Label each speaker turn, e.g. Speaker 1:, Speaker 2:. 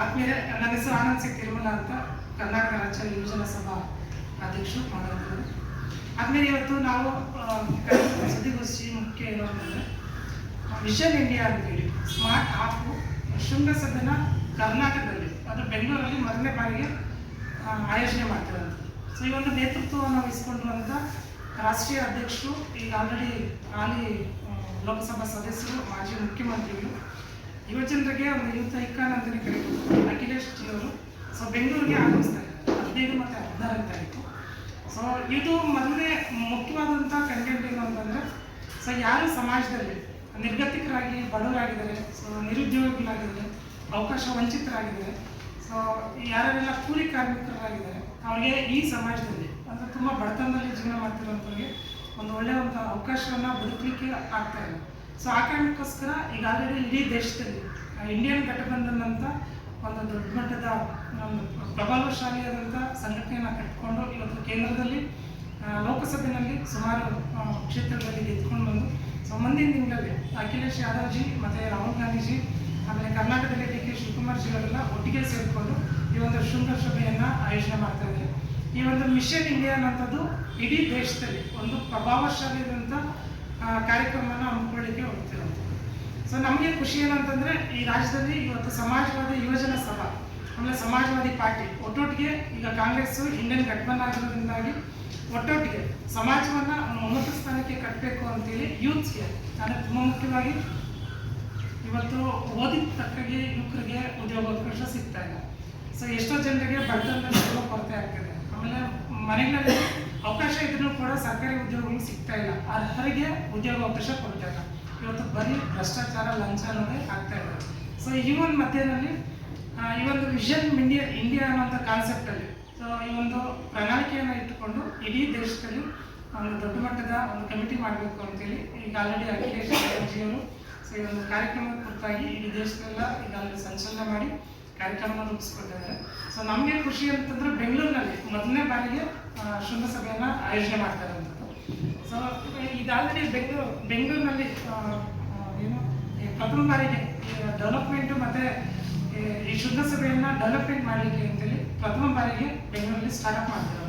Speaker 1: ಆದ್ಮೇಲೆ ನನ್ನ ಹೆಸರು ಆನಂದ್ ಸಿ ತಿರುಮಲ ಅಂತ ಕರ್ನಾಟಕ ರಾಜ್ಯ ಯುವಜನ ಸಭಾ ಅಧ್ಯಕ್ಷರು ಮಾತಾಡ್ತಾರೆ ಆದ್ಮೇಲೆ ಇವತ್ತು ನಾವು ಸುದ್ದಿಗೋಷ್ಠಿ ಮುಖ್ಯ ಏನು ಅಂತಂದ್ರೆ ವಿಷನ್ ಇಂಡಿಯಾ ಅಂತೇಳಿ, ಸ್ಮಾರ್ಟ್ ಆ್ಯಪು ಶೃಂಗಸಭೆನ ಕರ್ನಾಟಕದಲ್ಲಿ, ಅದು ಬೆಂಗಳೂರಲ್ಲಿ ಮೊದಲನೇ ಬಾರಿಗೆ ಆಯೋಜನೆ ಮಾಡ್ತಿರೋದು ಸೊ ಈ ಒಂದು ನೇತೃತ್ವವನ್ನು ವಹಿಸಿಕೊಂಡಿರುವಂಥ ರಾಷ್ಟ್ರೀಯ ಅಧ್ಯಕ್ಷರು, ಈಗ ಆಲ್ರೆಡಿ ಹಾಲಿ ಲೋಕಸಭಾ ಸದಸ್ಯರು, ಮಾಜಿ ಮುಖ್ಯಮಂತ್ರಿಗಳು ಯುವಜನರಿಗೆ ಒಂದು ಯೂತ್ ಐಕಾನ್ ಅಂತಲೇ ಕರೀಬೋದು ಅಖಿಲೇಶ್ ಜಿ ಅವರು ಬೆಂಗಳೂರಿಗೆ ಆಗಮಿಸ್ತಾರೆ ಹದಿನೈದು ಮತ್ತು ಹದಿನಾರನೇ ತಾರೀಕು. ಸೊ ಇದು ಮೊದಲನೇ ಮುಖ್ಯವಾದಂಥ ಕಂಟೆಂಟ್ ಏನು ಅಂತಂದರೆ ಸೊ ಯಾರು ಸಮಾಜದಲ್ಲಿ ನಿರ್ಗತಿಕರಾಗಿ ಬಡವರಾಗಿದ್ದಾರೆ ಸೊ ನಿರುದ್ಯೋಗಿಗಳಾಗಿದ್ದಾರೆ, ಅವಕಾಶ ವಂಚಿತರಾಗಿದ್ದಾರೆ ಸೊ ಯಾರೆಲ್ಲ ಕೂಲಿ ಕಾರ್ಮಿಕರಾಗಿದ್ದಾರೆ, ಅವ್ರಿಗೆ ಈ ಸಮಾಜದಲ್ಲಿ, ಅಂದರೆ ತುಂಬ ಬಡತನದಲ್ಲಿ ಜೀವನ ಮಾಡ್ತಿರೋಂಥವ್ರಿಗೆ ಒಂದು ಒಳ್ಳೆಯ ಒಂದು ಅವಕಾಶವನ್ನು ಬದುಕಲಿಕ್ಕೆ ಆಗ್ತಾ ಇಲ್ಲ. ಸೊ ಆ ಕಾರಣಕ್ಕೋಸ್ಕರ ಈಗ ಆಲ್ರೆಡಿ ಇಡೀ ದೇಶದಲ್ಲಿ ಇಂಡಿಯನ್ ಗಠಬಂಧನ್ ಅಂತ ಒಂದು ದೊಡ್ಡ ಮಟ್ಟದ ಒಂದು ಪ್ರಭಾವಶಾಲಿಯಾದಂಥ ಸಂಘಟನೆಯನ್ನು ಕಟ್ಟಿಕೊಂಡು ಇವತ್ತು ಕೇಂದ್ರದಲ್ಲಿ ಲೋಕಸಭೆಯಲ್ಲಿ ಸುಮಾರು ಕ್ಷೇತ್ರಗಳಲ್ಲಿ ಗೆದ್ದುಕೊಂಡು ಬಂದು ಸೊ ಮುಂದಿನ ತಿಂಗಳಲ್ಲಿ ಅಖಿಲೇಶ್ ಯಾದವ್ ಜಿ ಮತ್ತು ರಾಹುಲ್ ಗಾಂಧೀಜಿ, ಆಮೇಲೆ ಕರ್ನಾಟಕದಲ್ಲಿ ಡಿ ಕೆ ಶಿವಕುಮಾರ್ ಜಿ ಒಟ್ಟಿಗೆ ಸೇರಿಕೊಂಡು ಈ ಒಂದು ಶೃಂಗಸಭೆಯನ್ನು ಆಯೋಜನೆ ಮಾಡ್ತಾ ಇದ್ದಾರೆ. ಈ ಒಂದು ಮಿಷನ್ ಇಂಡಿಯಾ ಅನ್ನೋಂಥದ್ದು ಇಡೀ ದೇಶದಲ್ಲಿ ಒಂದು ಪ್ರಭಾವಶಾಲಿಯಾದಂಥ ಕಾರ್ಯಕ್ರಮವನ್ನು ಹಮ್ಮಿಕೊಳ್ಳಿಕ್ಕೆ ಹೋಗ್ತಿರೋದು. ಸೊ ನಮಗೆ ಖುಷಿ ಏನಂತಂದರೆ, ಈ ರಾಜ್ಯದಲ್ಲಿ ಇವತ್ತು ಸಮಾಜವಾದ ಯುವಜನ ಸಭಾ ಆಮೇಲೆ ಸಮಾಜವಾದಿ ಪಾರ್ಟಿ, ಒಟ್ಟೊಟ್ಟಿಗೆ ಈಗ ಕಾಂಗ್ರೆಸ್ ಇಂಡಿಯನ್ ಘಟಬಂಧನ ಆಗಿರೋದ್ರಿಂದಾಗಿ ಒಟ್ಟೊಟ್ಟಿಗೆ ಸಮಾಜವನ್ನ ಉನ್ನತ ಸ್ಥಾನಕ್ಕೆ ಕಟ್ಟಬೇಕು ಅಂತೇಳಿ ಯೂತ್ಸ್ಗೆ ಅಂದರೆ ತುಂಬ ಮುಖ್ಯವಾಗಿ ಇವತ್ತು ಓದಿದ ತಕ್ಕಗೆ ಯುವಕರಿಗೆ ಉದ್ಯೋಗಾವಕಾಶ ಸಿಗ್ತಾ ಇಲ್ಲ ಸೊ ಎಷ್ಟೋ ಜನರಿಗೆ ಬಡತನದ ಕೊರತೆ ಆಗ್ತಿದೆ. ಆಮೇಲೆ ಮನೆಗಳಲ್ಲಿ ಅವಕಾಶ ಇದ್ರೂ ಕೂಡ ಸರ್ಕಾರಿ ಉದ್ಯೋಗಗಳು ಸಿಗ್ತಾ ಇಲ್ಲ. ಅರ್ಹರಿಗೆ ಉದ್ಯೋಗಾವಕಾಶ ಕೊಡ್ತಾ ಇಲ್ಲ. ಇವತ್ತು ಬರೀ ಭ್ರಷ್ಟಾಚಾರ, ಲಂಚ ಅನ್ನೋದೇ ಆಗ್ತಾ ಇದೆ. ಸೊ ಈ ಒಂದು ಮಧ್ಯದಲ್ಲಿ ಈ ಒಂದು ವಿಷನ್ ಇಂಡಿಯಾ ಇಂಡಿಯಾ ಅನ್ನೋಂಥ ಕಾನ್ಸೆಪ್ಟಲ್ಲಿ ಸೊ ಈ ಒಂದು ಪ್ರಣಾಳಿಕೆಯನ್ನು ಇಟ್ಟುಕೊಂಡು ಇಡೀ ದೇಶದಲ್ಲಿ ಒಂದು ದೊಡ್ಡ ಮಟ್ಟದ ಒಂದು ಕಮಿಟಿ ಮಾಡಬೇಕು ಅಂತೇಳಿ ಈಗ ಆಲ್ರೆಡಿ ಅಖಿಲೇಶ್ ಜಿ ಅವರು ಸೊ, ಈ ಒಂದು ಕಾರ್ಯಕ್ರಮದ ಕುರಿತಾಗಿ ಇಡೀ ದೇಶದೆಲ್ಲ ಈಗ ಅಲ್ಲಿ ಸಂಚಲನ ಮಾಡಿ ಕಾರ್ಯಕ್ರಮ ರೂಪಿಸ್ಕೊಟ್ಟಿದ್ದಾರೆ. ಸೊ ನಮಗೆ ಖುಷಿ ಅಂತಂದ್ರೆ ಬೆಂಗಳೂರಿನಲ್ಲಿ ಮೊದಲನೇ ಬಾರಿಗೆ ಶೃಂಗಸಭೆಯನ್ನ ಆಯೋಜನೆ ಮಾಡ್ತಾರೆ ಇರೋಂಥದ್ದು ಸೊ ಈಗ ಆಲ್ರೆಡಿ ಬೆಂಗಳೂರು, ಬೆಂಗಳೂರಿನಲ್ಲಿ ಏನು ಪ್ರಥಮ ಬಾರಿಗೆ ಡೆವಲಪ್ಮೆಂಟು ಮತ್ತು ಈ ಶೃಂಗಸಭೆಯನ್ನು ಡೆವಲಪ್ಮೆಂಟ್ ಮಾಡಲಿಕ್ಕೆ ಅಂತೇಳಿ ಪ್ರಥಮ ಬಾರಿಗೆ ಬೆಂಗಳೂರಲ್ಲಿ ಸ್ಟಾರ್ಟ್ ಮಾಡ್ತಾರೆ